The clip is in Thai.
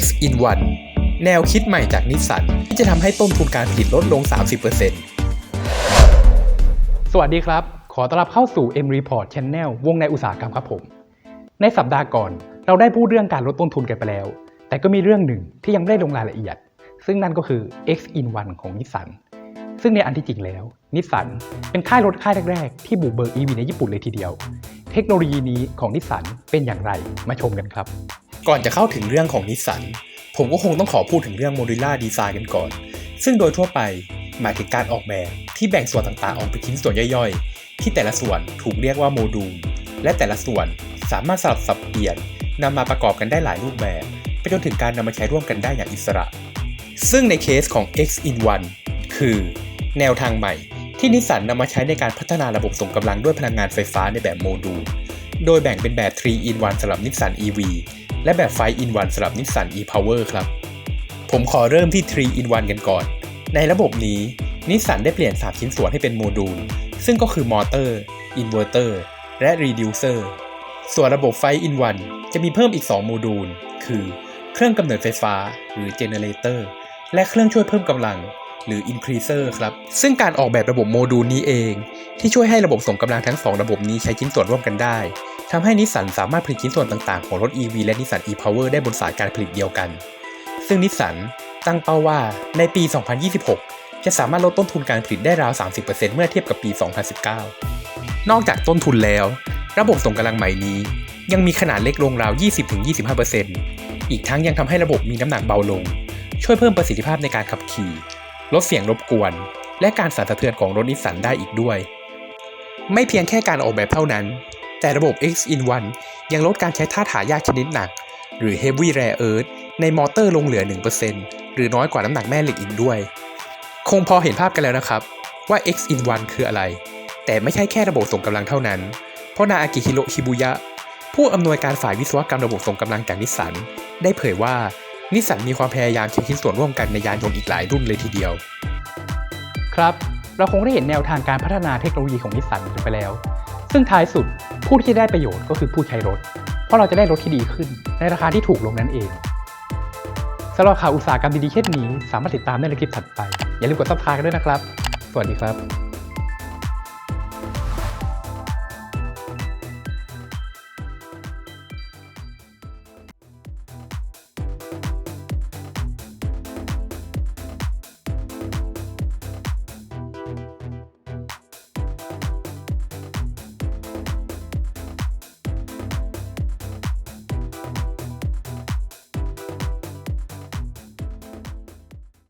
X in 1 แนวคิดใหม่จากนิสสันที่จะทำให้ต้นทุนการผลิตลดลง 30%สวัสดีครับ ขอต้อนรับเข้าสู่ M Report Channel วงในอุตสาหกรรมครับผม ในสัปดาห์ก่อน เราได้พูดเรื่องการลดต้นทุนกันไปแล้ว แต่ก็มีเรื่องหนึ่งที่ยังไม่ได้ลงรายละเอียด ซึ่งนั่นก็คือ X in 1 ของนิสสันซึ่งในอันที่จริงแล้ว นิสสันเป็นค่ายรถค่ายแรกๆ ที่บุกเบิก EV ในญี่ปุ่นเลยทีเดียว เทคโนโลยีนี้ของนิสสันเป็นอย่างไรมาชมกันครับ ก่อนจะเข้าถึงเรื่องของนิสสันผมก็คงต้องขอพูดถึงเรื่องโมดูล่าดีไซน์กันก่อน ซึ่งโดยทั่วไปหมายถึงการออกแบบที่แบ่งส่วนต่างๆ ออกเป็นชิ้นส่วนย่อยๆ ที่แต่ละส่วนถูกเรียกว่าโมดูล และแต่ละส่วนสามารถสลับสับเปลี่ยนนำมาประกอบกันได้หลายรูปแบบ ไปจนถึงการนำมาใช้ร่วมกันได้อย่างอิสระ ซึ่งในเคสของ X in 1คือ แนวทางใหม่ ที่นิสสันนำมาใช้ในการพัฒนาระบบส่งกำลังด้วยพลังงานไฟฟ้าในแบบโมดูล โดยแบ่งเป็นแบบ 3 in 1สำหรับนิสสัน EV และแบบ5 in 1สำหรับนิสสัน e-power ครับ ผมขอเริ่มที่3 in 1กันก่อน ในระบบนี้นิสสันได้เปลี่ยน 3 ชิ้นส่วนให้เป็นโมดูล ซึ่งก็คือมอเตอร์ อินเวอร์เตอร์ และรีดิวเซอร์ ส่วนระบบ5 in 1จะมีเพิ่มอีก 2 โมดูล คือ เครื่องกำเนิดไฟฟ้า หรือเจเนเรเตอร์ และเครื่องช่วยเพิ่มกำลัง หรือ increaser ครับ ซึ่งการออกแบบระบบโมดูลนี้เอง ที่ช่วยให้ระบบส่งกำลังทั้ง 2 ระบบนี้ใช้ชิ้นส่วนร่วมกันได้ ทำให้นิสสันสามารถผลิตชิ้นส่วนต่างๆ ของรถ EV และนิสสัน e-power ได้บนสายการผลิตเดียวกัน ซึ่งนิสสันตั้งเป้าว่าในปี 2026 จะสามารถลดต้นทุนการผลิตได้ราว 30%เมื่อเทียบกับปี 2019 นอกจากต้นทุนแล้ว ระบบส่งกำลังใหม่นี้ ยังมีขนาดเล็กลงราว 20-25%อีกทั้งยังทำให้ระบบมีน้ำหนักเบาลง ช่วยเพิ่มประสิทธิภาพในการขับขี่ ลดเสียงรบกวน และการสั่นสะเทือนของรถนิสสันได้อีกด้วย ไม่เพียงแค่การออกแบบเท่านั้น แต่ระบบ X in 1ยังลดการใช้ธาตุหายากชนิดหนัก หรือ Heavy Rare Earth ในมอเตอร์ลงเหลือ 1%หรือน้อยกว่าน้ำหนักแม่เหล็กอีกด้วย คงพอเห็นภาพกันแล้วนะครับ ว่า X in 1คืออะไร แต่ไม่ใช่แค่ระบบส่งกำลังเท่านั้น เพราะนาอากิฮิโรชิบุยะผู้อำนวยการฝ่ายวิศวกรรมระบบส่งกำลังจากนิสสัน ได้เผยว่านิสสันมีความพยายามใช้ชิ้นส่วนร่วมกันในยานยนต์อีกหลายรุ่นเลยทีเดียว ครับ เราคงได้เห็นแนวทางการพัฒนาเทคโนโลยีของนิสสันกันไปแล้ว ซึ่งท้ายสุดผู้ที่ได้ประโยชน์ก็คือผู้ใช้รถ เพราะเราจะได้รถที่ดีขึ้น ในราคาที่ถูกลงนั่นเองสำหรับข่าวอุตสาหกรรมดีๆเช่นนี้ สามารถติดตามได้ในคลิปถัดไป อย่าลืมกดซับสไครต์กันด้วยนะครับ สวัสดีครับ